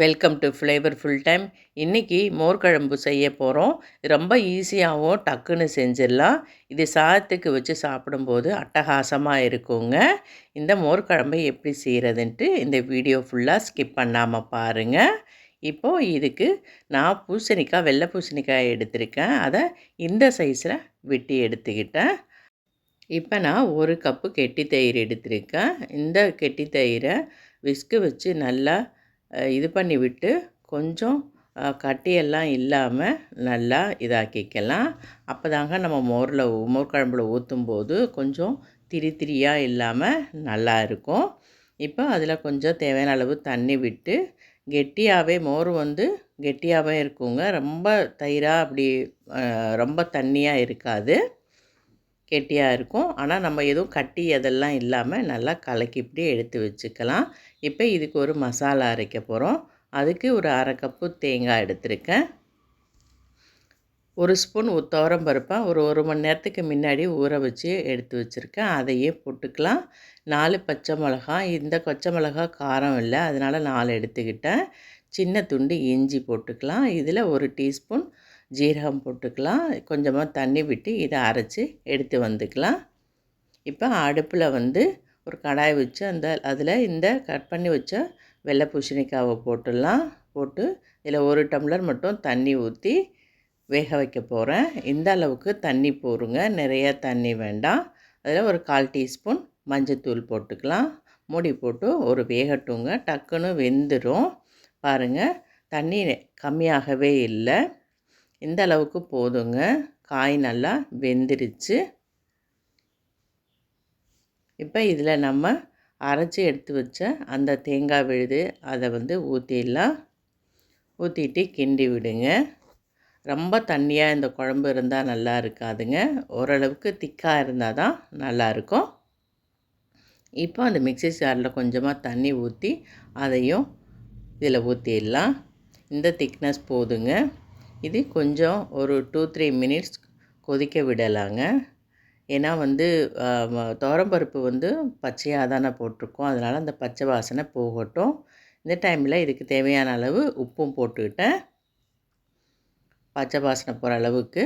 Welcome to flavour full time இன்றைக்கி மோர்குழம்பு செய்ய போகிறோம் ரொம்ப ஈஸியாகவும் டக்குன்னு செஞ்சிடலாம். இது சாதத்துக்கு வச்சு சாப்பிடும்போது அட்டகாசமாக இருக்குங்க. இந்த மோர்கழம்பை எப்படி செய்கிறதுன்ட்டு இந்த வீடியோ ஃபுல்லாக ஸ்கிப் பண்ணாமல் பாருங்கள் இப்போது இதுக்கு நான் பூசணிக்காய் வெள்ளை பூசணிக்காய் எடுத்திருக்கேன். அதை இந்த சைஸில் வெட்டி எடுத்துக்கிட்டேன். இப்போ நான் ஒரு கப்பு கெட்டி தயிர் எடுத்திருக்கேன். இந்த கெட்டி தயிரை விஸ்கு வச்சு நல்லா இது பண்ணி விட்டு கொஞ்சம் கட்டியெல்லாம் இல்லாமல் நல்லா இதாக்கிக்கலாம். அப்போ தாங்க நம்ம மோரில் மோர் குழம்புல ஊற்றும் போது கொஞ்சம் திரி திரியாக இல்லாமல் நல்லா இருக்கும். இப்போ அதில் கொஞ்சம் தேவையான அளவு தண்ணி விட்டு கெட்டியாகவே மோர் வந்து கெட்டியாகவே இருக்குங்க. ரொம்ப தயிராக அப்படி ரொம்ப தண்ணியாக இருக்காது. கெட்டியாக இருக்கும். ஆனால் நம்ம எதுவும் கட்டி அதெல்லாம் இல்லாமல் நல்லா கலக்கி இப்படி எடுத்து வச்சுக்கலாம். இப்போ இதுக்கு ஒரு மசாலா அரைக்க போகிறோம் அதுக்கு ஒரு அரை கப்பு தேங்காய் எடுத்திருக்கேன். ஒரு ஸ்பூன் துவரம் பருப்பாக ஒரு ஒரு மணி நேரத்துக்கு முன்னாடி ஊற வச்சு எடுத்து வச்சுருக்கேன். அதையே போட்டுக்கலாம். நாலு பச்சை மிளகாய் இந்த பச்சை மிளகாய் காரம் இல்லை அதனால் நாலு எடுத்துக்கிட்டேன். சின்ன துண்டு இஞ்சி போட்டுக்கலாம். இதில் ஒரு டீஸ்பூன் ஜீரகம் போட்டுக்கலாம். கொஞ்சமாக தண்ணி விட்டு இதை அரைச்சி எடுத்து வந்துக்கலாம். இப்போ அடுப்பில் வந்து ஒரு கடாய் வச்சு அந்த அதில் இந்த கட் பண்ணி வச்ச வெள்ளை பூசணிக்காவை போட்டுடலாம் போட்டு இதில் ஒரு டம்ளர் மட்டும் தண்ணி ஊற்றி வேக வைக்க போகிறேன் இந்த அளவுக்கு தண்ணி போருங்க நிறைய தண்ணி வேண்டாம். அதில் ஒரு கால் டீஸ்பூன் மஞ்சத்தூள் போட்டுக்கலாம். மூடி போட்டு ஒரு வேகட்டுங்க. டக்குன்னு வெந்துடும் பாருங்கள் தண்ணி கம்மியாகவே இல்லை. இந்த அளவுக்கு போதுங்க. காய் நல்லா வெந்துருச்சு. இப்போ இதில் நம்ம அரைச்சி எடுத்து வச்ச அந்த தேங்காய் விழுது அதை வந்து ஊற்றிடலாம் ஊற்றிட்டு கிண்டி விடுங்க. ரொம்ப தண்ணியாக இந்த குழம்பு இருந்தால் நல்லா இருக்காதுங்க. ஓரளவுக்கு திக்காக இருந்தால் தான் நல்லாயிருக்கும் இப்போ அந்த மிக்சி ஜாரில் கொஞ்சமாக தண்ணி ஊற்றி அதையும் இதில் ஊற்றிடலாம் இந்த திக்னஸ் போதுங்க. இது கொஞ்சம் ஒரு டூ த்ரீ மினிட்ஸ் கொதிக்க விடலாங்க. ஏன்னா வந்து துவரம்பருப்பு வந்து பச்சையாக தானே போட்டிருக்கோம். அதனால் அந்த பச்சை வாசனை போகட்டும். இந்த டைமில் இதுக்கு தேவையான அளவு உப்பும் போட்டுக்கிட்டேன். பச்சை வாசனை போகிற அளவுக்கு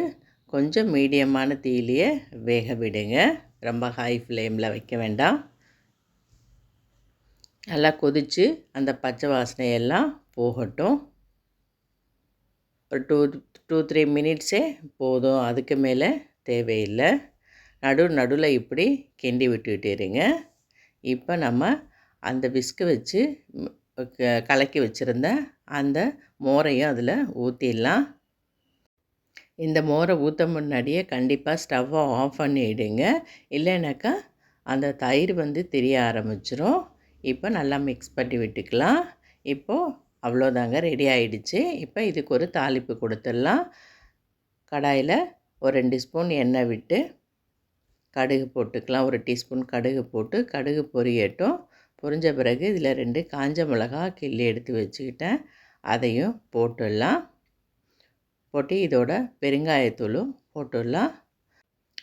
கொஞ்சம் மீடியமான தீலியை வேக விடுங்க. ரொம்ப ஹை ஃப்ளேமில் வைக்க வேண்டாம். நல்லா கொதித்து அந்த பச்சை வாசனையெல்லாம் போகட்டும். ஒரு டூ டூ த்ரீ மினிட்ஸே போதும். அதுக்கு மேலே தேவையில்லை. நடு நடுவில் இப்படி கிண்டி விட்டுக்கிட்டேருங்க இப்போ நம்ம அந்த விஸ்கு வச்சு கலக்கி வச்சுருந்த அந்த மோரையும் அதில் ஊற்றிடலாம் இந்த மோரை ஊற்ற முன்னாடியே கண்டிப்பாக ஸ்டவ்வை ஆஃப் பண்ணிவிடுங்க இல்லைனாக்கா அந்த தயிர் வந்து தெரிய ஆரம்பிச்சிரும். இப்போ நல்லா மிக்ஸ் பண்ணி விட்டுக்கலாம். இப்போது அவ்வளோதாங்க ரெடி ஆகிடுச்சு இப்போ இதுக்கு ஒரு தாளிப்பு கொடுத்துடலாம். கடாயில் ஒரு ரெண்டு ஸ்பூன் எண்ணெய் விட்டு கடுகு போட்டுக்கலாம். ஒரு டீஸ்பூன் கடுகு போட்டு கடுகு பொரியட்டும். பொரிஞ்ச பிறகு இதில் ரெண்டு காஞ்ச மிளகா கிள்ளி எடுத்து வச்சுக்கிட்டேன். அதையும் போட்டுடலாம். போட்டு இதோட பெருங்காயத்தூளும் போட்டுடலாம்.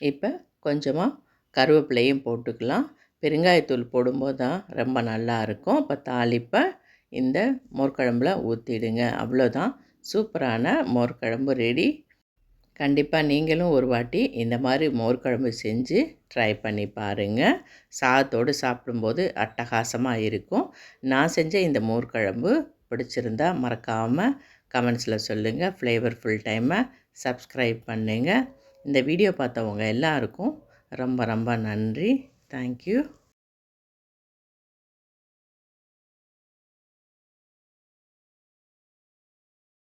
இப்போ கொஞ்சமாக கருவேப்பிலையும் போட்டுக்கலாம். பெருங்காயத்தூள் போடும்போது தான் ரொம்ப நல்லாயிருக்கும் இப்போ தாளிப்பை இந்த மோர்க்குழம்புல ஊற்றிடுங்க அவ்வளோதான் சூப்பரான மோர்க்குழம்பு ரெடி கண்டிப்பாக நீங்களும் ஒரு வாட்டி இந்த மாதிரி மோர்க்குழம்பு செஞ்சு ட்ரை பண்ணி பாருங்கள் சாதத்தோடு சாப்பிடும்போது அட்டகாசமாக இருக்கும். நான் செஞ்ச இந்த மோர்க்குழம்பு பிடிச்சிருந்தா மறக்காமல் கமெண்ட்ஸில் சொல்லுங்கள் ஃப்ளேவர் ஃபுல் டைமை சப்ஸ்கிரைப் பண்ணுங்கள் இந்த வீடியோ பார்த்தவங்க எல்லாருக்கும் ரொம்ப ரொம்ப நன்றி. தேங்க்யூ